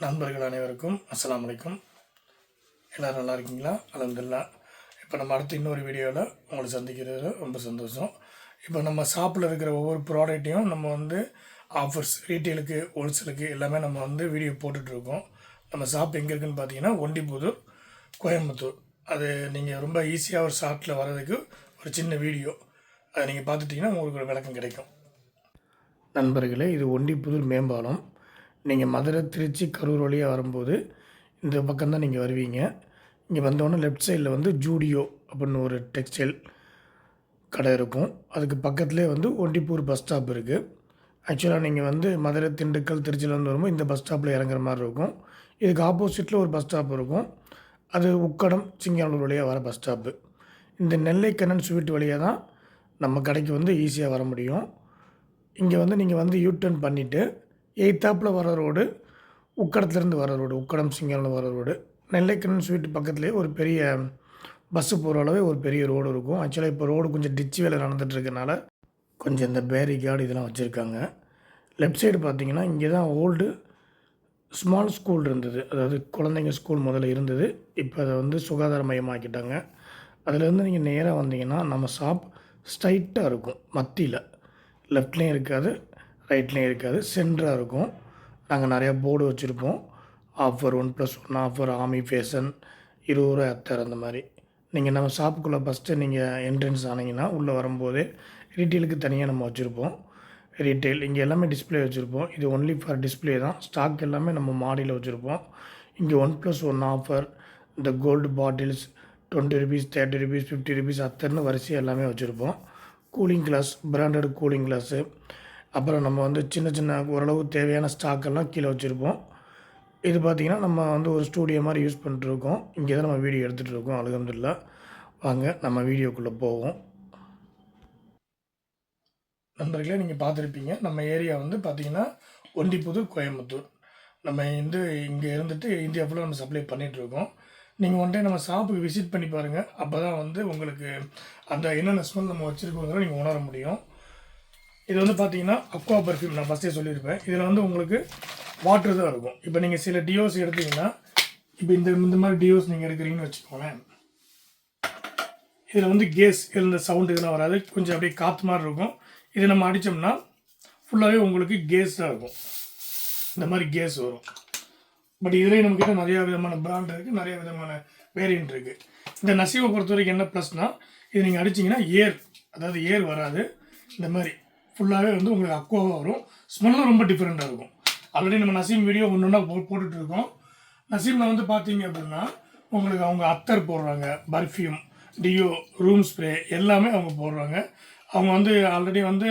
நண்பர்கள் அனைவருக்கும் அஸ்லாம் வலைக்கும் எல்லோரும் நல்லா இருக்கீங்களா? அலமதுல்லா இப்போ நம்ம அடுத்து இன்னொரு வீடியோவில் உங்களை சந்திக்கிறது ரொம்ப சந்தோஷம். இப்போ நம்ம ஷாப்பில் இருக்கிற ஒவ்வொரு ப்ராடக்ட்டையும் நம்ம வந்து ஆஃபர்ஸ் ரீட்டெயிலுக்கு ஹோல்சேலுக்கு எல்லாமே நம்ம வந்து வீடியோ போட்டுட்ருக்கோம். நம்ம ஷாப் எங்கே இருக்குதுன்னு பார்த்தீங்கன்னா ஒண்டிபுதூர் கோயம்புத்தூர். அது நீங்கள் ரொம்ப ஈஸியாக ஒரு ஷார்ட்டில் வர்றதுக்கு ஒரு சின்ன வீடியோ அதை நீங்கள் பார்த்துட்டிங்கன்னா உங்களுக்கு ஒரு விளக்கம் கிடைக்கும். நண்பர்களே இது ஒண்டிபுதூர் மேம்பாலம். நீங்கள் மதுரை திருச்சி கரூர் வழியாக வரும்போது இந்த பக்கம் தான் நீங்கள் வருவீங்க. இங்கே வந்தோடனே லெஃப்ட் சைடில் வந்து ஜூடியோ அப்படின்னு ஒரு டெக்ஸ்டைல் கடை இருக்கும். அதுக்கு பக்கத்துலேயே வந்து ஒண்டிப்பூர் பஸ் ஸ்டாப் இருக்குது ஆக்சுவலாக நீங்கள் வந்து மதுரை திண்டுக்கல் திருச்சியிலேருந்து வரும்போது இந்த பஸ் ஸ்டாப்பில் இறங்குற மாதிரி இருக்கும். இதுக்கு ஆப்போசிட்டில் ஒரு பஸ் ஸ்டாப் இருக்கும். அது உக்கடம் சிங்கானூர் வழியாக வர பஸ் ஸ்டாப்பு இந்த நெல்லைக்கண்ணன் ஸ்வீட் வழியாக தான் நம்ம கடைக்கு வந்து ஈஸியாக வர முடியும். இங்கே வந்து நீங்கள் வந்து யூ டர்ன் பண்ணிவிட்டு எயித்தாப்பில் வர ரோடு உக்கடத்துலேருந்து வர ரோடு உக்கடம் சிங்கானூர் வர ரோடு நெல்லைக்கண்ணன் ஸ்வீட் பக்கத்துலேயே ஒரு பெரிய பஸ்ஸு போகிற அளவே ஒரு பெரிய ரோடு இருக்கும். ஆக்சுவலாக இப்போ ரோடு கொஞ்சம் டிச்சு வேலை நடந்துட்டு இருக்கனால கொஞ்சம் இந்த பேரிகார்டு இதெல்லாம் வச்சுருக்காங்க. லெஃப்ட் சைடு பார்த்தீங்கன்னா இங்கே தான் ஓல்டு ஸ்மால் ஸ்கூல் இருந்தது. அதாவது குழந்தைங்க ஸ்கூல் முதல்ல இருந்தது. இப்போ அதை வந்து சுகாதார மையமாக்கிட்டாங்க. அதுலேருந்து நீங்கள் நேராக வந்தீங்கன்னா நம்ம ஷாப் ஸ்ட்ரைட்டாக இருக்கும். மத்தியில். லெஃப்ட்லேயும் இருக்காது ரைட்லேயும் இருக்காது சென்டராக இருக்கும். நாங்கள் நிறையா போர்டு வச்சுருப்போம். Offer one plus one offer ஆமி ஃபேஷன் இருபது ரூபா அத்தர் அந்த மாதிரி. நீங்கள் நம்ம ஷாப்புக்குள்ளே ஃபஸ்ட்டு நீங்கள் என்ட்ரன்ஸ் ஆனீங்கன்னா உள்ளே வரும்போதே ரீட்டெயிலுக்கு தனியாக நம்ம வச்சுருப்போம். ரீட்டெயில் இங்கே எல்லாமே டிஸ்பிளே வச்சுருப்போம். இது ஒன்லி ஃபார் டிஸ்ப்ளே தான். ஸ்டாக் எல்லாமே நம்ம மாடியில் வச்சுருப்போம். இங்கே ஒன் ப்ளஸ் ஒன் ஆஃபர் இந்த gold bottles twenty rupees thirty rupees fifty rupees அத்தனை வரிசை எல்லாமே வச்சுருப்போம். Cooling glass branded cooling glass அப்புறம் நம்ம வந்து சின்ன சின்ன ஓரளவு தேவையான ஸ்டாக்கெல்லாம் கீழே வச்சுருப்போம். இது பார்த்திங்கன்னா நம்ம வந்து ஒரு ஸ்டூடியோ மாதிரி யூஸ் பண்ணிட்டுருக்கோம் இங்கே தான் நம்ம வீடியோ எடுத்துகிட்டு இருக்கோம். அலகம்துல்லா. வாங்க நம்ம வீடியோக்குள்ளே போவோம். நண்பர்களே நீங்கள் பார்த்துருப்பீங்க. நம்ம ஏரியா வந்து பார்த்திங்கன்னா ஒண்டிப்புதூர் கோயம்புத்தூர். நம்ம வந்து இங்கே இருந்துட்டு இந்தியா ஃபுல்லாக நம்ம சப்ளை பண்ணிகிட்ருக்கோம் நீங்கள் ஒன் டே நம்ம ஷாப்புக்கு விசிட் பண்ணி பாருங்கள் அப்போ தான் வந்து உங்களுக்கு அந்த என்னென்ன ஸ்மெல் நம்ம வச்சுருக்கோங்கிறத நீங்கள் உணர முடியும். இது வந்து பார்த்தீங்கன்னா அக்வா பர்ஃப்யூம் நான் ஃபஸ்ட்டே சொல்லியிருப்பேன். இதில் வந்து உங்களுக்கு வாட்டர் தான் இருக்கும். இப்போ நீங்கள் சில டியோஸ் எடுத்தீங்கன்னா இப்போ இந்த இந்த மாதிரி டியோஸ் நீங்கள் எடுக்கிறீங்கன்னு வச்சுக்கோங்களேன். இதில் வந்து கேஸ் இருந்த சவுண்டு இதெல்லாம் வராது. கொஞ்சம் அப்படியே காற்று மாதிரி இருக்கும். இதை நம்ம அடித்தோம்னா ஃபுல்லாகவே உங்களுக்கு கேஸாக இருக்கும். இந்த மாதிரி கேஸ் வரும். பட் இதுலேயும் நம்மக்கிட்ட நிறையா விதமான பிராண்ட் இருக்குது நிறைய விதமான வேரியன்ட் இருக்குது இந்த நசீவை பொறுத்த வரைக்கும் என்ன ப்ளஸ்னால் இது நீங்கள் அடிச்சிங்கன்னா ஏர் அதாவது ஏர் வராது. இந்த மாதிரி ஃபுல்லாகவே வந்து உங்களுக்கு அக்குவாவாக வரும். ஸ்மெல்லும் ரொம்ப டிஃப்ரெண்ட்டாக இருக்கும். ஆல்ரெடி நம்ம நசீம் வீடியோ ஒன்று ஒன்றா போ போட்டுட்ருக்கோம். நசீமில் வந்து பார்த்தீங்க அப்படின்னா உங்களுக்கு அவங்க அத்தர் போடுறாங்க. பர்ஃப்யூம் டியோ ரூம் ஸ்ப்ரே எல்லாமே அவங்க போடுறாங்க. அவங்க வந்து ஆல்ரெடி வந்து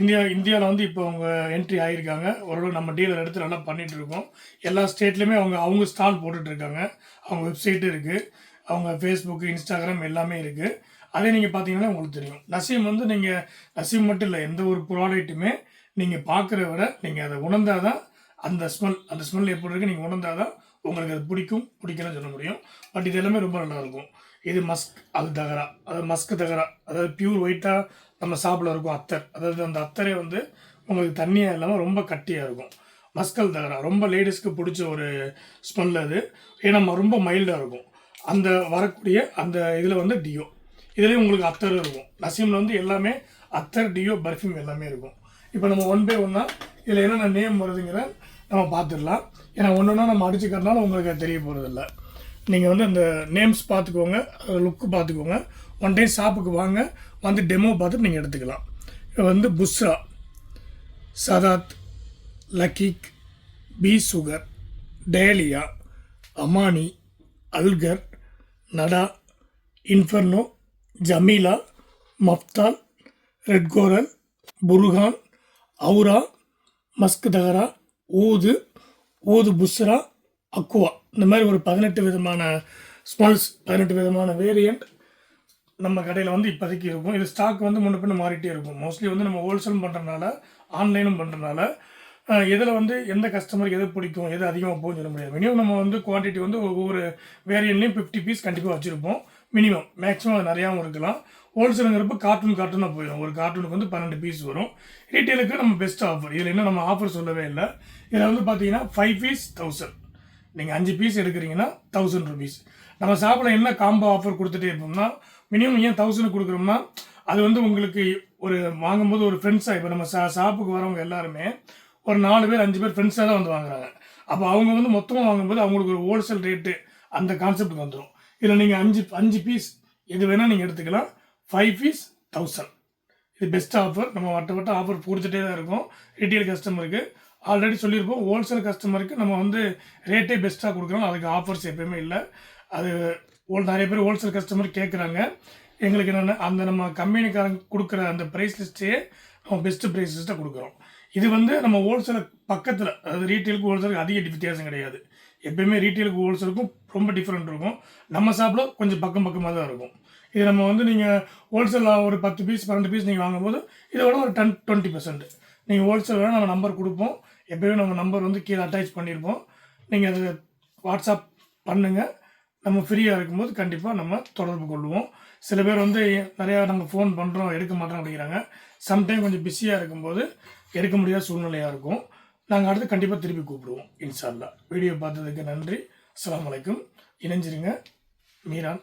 இந்தியா இந்தியாவில் வந்து இப்போ அவங்க என்ட்ரி ஆகியிருக்காங்க ஓரளவு நம்ம டீலர் எடுத்து நல்லா பண்ணிகிட்டு இருக்கோம். எல்லா ஸ்டேட்லேயுமே அவங்க அவங்க ஸ்டால் போட்டுட்ருக்காங்க அவங்க வெப்சைட்டு இருக்குது அவங்க ஃபேஸ்புக்கு இன்ஸ்டாகிராம் எல்லாமே இருக்குது அதே நீங்கள் பார்த்தீங்கன்னா உங்களுக்கு தெரியும். நசீம் வந்து நீங்கள் நசீம் மட்டும் இல்லை எந்த ஒரு ப்ராடக்ட்டுமே நீங்கள் பார்க்குற விட நீங்கள் அதை உணர்ந்தால் தான் அந்த ஸ்மெல் அந்த ஸ்மெல் எப்படி இருக்குது நீங்கள் உணர்ந்தால் தான் உங்களுக்கு அது பிடிக்கும் பிடிக்கலன்னு சொல்ல முடியும். பட் இது எல்லாமே ரொம்ப நல்லாயிருக்கும் இது மஸ்க் அது தகரா அதாவது மஸ்க் தகரா அதாவது பியூர் ஒயிட்டாக நம்ம சாப்பிட இருக்கும் அத்தர். அதாவது அந்த அத்தரே வந்து உங்களுக்கு தண்ணியாக இல்லாமல் ரொம்ப கட்டியாக இருக்கும். மஸ்கல் தகரா ரொம்ப லேடிஸ்க்கு பிடிச்ச ஒரு ஸ்மெல் அது. ஏன்னா ரொம்ப மைல்டாக இருக்கும். அந்த வரக்கூடிய அந்த இதில் வந்து டியோ இதுலேயும் உங்களுக்கு அத்தர் இருக்கும். நசீமில் வந்து எல்லாமே அத்தர் டியோ பர்ஃப்யூம் எல்லாமே இருக்கும். இப்போ நம்ம ஒன் பை ஒன்னாக இதில் என்னென்ன நேம் வருதுங்கிற நம்ம பார்த்துடலாம். ஏன்னா ஒன்று ஒன்றா நம்ம அடிச்சுக்கிறதுனால உங்களுக்கு அது தெரிய போகிறதில்ல நீங்கள் வந்து அந்த நேம்ஸ் பார்த்துக்கோங்க லுக்கு பார்த்துக்கோங்க. ஒன் டைம் ஷாப்புக்கு வாங்க வந்து டெமோ பார்த்துட்டு நீங்கள் எடுத்துக்கலாம். இது வந்து புஸ்ரா சதாத் லக்கீக் பி சுகர் டேலியா அமானி அல்கர் நடா இன்ஃபர்னோ ஜமீலா மஃப்தால் ரெட்கோரல் புருகான் அவுரா மஸ்க் தகரா ஊது ஊது புஸ்ரா அக்குவா இந்த மாதிரி ஒரு பதினெட்டு விதமான ஸ்மால்ஸ் பதினெட்டு விதமான வேரியண்ட் நம்ம கடையில் வந்து இப்போதைக்கு இருக்கும். இது ஸ்டாக் வந்து முன்ன பின்ன மாறிட்டே இருக்கும். மோஸ்ட்லி வந்து நம்ம ஹோல்சேலும் பண்ணுறனால ஆன்லைனும் பண்ணுறனால இதில் வந்து எந்த கஸ்டமருக்கு எது பிடிக்கும் எது அதிகமாக போகும் சொல்ல முடியாது. மினிமம் நம்ம வந்து குவான்டிட்டி வந்து ஒவ்வொரு வேரியன்லேயும் ஃபிஃப்டி பீஸ் கண்டிப்பாக வச்சுருப்போம். மினிமம் மேக்ஸிமம் அது நிறையாவும் இருக்கலாம். ஹோல்சேலுங்கிறப்ப கார்ட்டூன் கார்ட்டூனாக போயிடும். ஒரு கார்ட்டூனுக்கு வந்து பன்னெண்டு பீஸ் வரும். ரீட்டெயிலுக்கு நம்ம பெஸ்ட் ஆஃபர் இதில் இன்னும் நம்ம ஆஃபர் சொல்லவே இல்லை. இதில் வந்து பார்த்தீங்கன்னா ஃபைவ் பீஸ் தௌசண்ட் நீங்கள் அஞ்சு பீஸ் எடுக்கிறீங்கன்னா தௌசண்ட் ருபீஸ் நம்ம ஷாப்பில் என்ன காம்போ ஆஃபர் கொடுத்துட்டே இருப்போம்னா மினிமம் ஏன் தௌசண்ட் கொடுக்குறோம்னா அது வந்து உங்களுக்கு ஒரு வாங்கும்போது ஒரு ஃப்ரெண்ட்ஸாக இப்போ நம்ம ஷா ஷாப்புக்கு வரவங்க எல்லாருமே ஒரு நாலு பேர் அஞ்சு பேர் ஃப்ரெண்ட்ஸாக தான் வந்து வாங்குறாங்க. அப்போ அவங்க வந்து மொத்தமாக வாங்கும்போது அவங்களுக்கு ஒரு ஹோல்சேல் ரேட்டு அந்த கான்செப்ட் வந்துடும் இதில் நீங்கள் அஞ்சு அஞ்சு பீஸ் எது வேணால் நீங்கள் எடுத்துக்கலாம். ஃபைவ் பீஸ் தௌசண்ட் இது பெஸ்ட் ஆஃபர் நம்ம வட்ட வட்ட ஆஃபர் கொடுத்துட்டே தான் இருக்கும். ரீட்டெயில் கஸ்டமருக்கு ஆல்ரெடி சொல்லியிருப்போம். ஹோல்சேல் கஸ்டமருக்கு நம்ம வந்து ரேட்டே பெஸ்ட்டாக கொடுக்குறோம். அதுக்கு ஆஃபர்ஸ் எப்பயுமே இல்லை. அது ஹோல் நிறைய பேர் ஹோல்சேல் கஸ்டமர் கேட்குறாங்க எங்களுக்கு என்னென்ன அந்த நம்ம கம்பெனிக்காரங்க கொடுக்குற அந்த ப்ரைஸ் லிஸ்ட்டே நம்ம பெஸ்ட்டு ப்ரைஸ் லிஸ்ட்டாக கொடுக்குறோம். இது வந்து நம்ம ஹோல்சேல் பக்கத்தில் அதாவது ரீட்டெயிலுக்கு ஹோல்சேலுக்கு அதிக வித்தியாசம் கிடையாது. எப்பயுமே ரீட்டெயிலுக்கு ஹோல்சேலுக்கும் ரொம்ப டிஃப்ரெண்ட் இருக்கும். நம்ம ஷாப்பில் கொஞ்சம் பக்கம் பக்கமாக தான் இருக்கும். இது நம்ம வந்து நீங்கள் ஹோல்சேலில் ஒரு பத்து பீஸ் பன்னெண்டு பீஸ் நீங்கள் வாங்கும்போது இதை விட ஒரு டென் டுவெண்ட்டி பர்சன்ட் நீங்கள் ஹோல்சேல் வேணால் நம்ம நம்பர் கொடுப்போம். எப்பயும் நம்ம நம்பர் வந்து கீழே அட்டாச் பண்ணியிருப்போம் நீங்கள் அது வாட்ஸ்அப் பண்ணுங்கள் நம்ம ஃப்ரீயாக இருக்கும்போது கண்டிப்பாக நம்ம தொடர்பு கொள்வோம் சில பேர் வந்து நிறையா நாங்கள் ஃபோன் பண்ணுறோம் எடுக்க மாட்டோம் அப்படிங்கிறாங்க சம்டைம் கொஞ்சம் பிஸியாக இருக்கும்போது எடுக்க முடியாத சூழ்நிலையாக இருக்கும். நாங்கள் அடுத்து கண்டிப்பாக திருப்பி கூப்பிடுவோம் இன்ஷால்லா வீடியோ பார்த்ததுக்கு நன்றி. அஸ்லாம் வலைக்கும் இணைஞ்சிருங்க. மீரான்.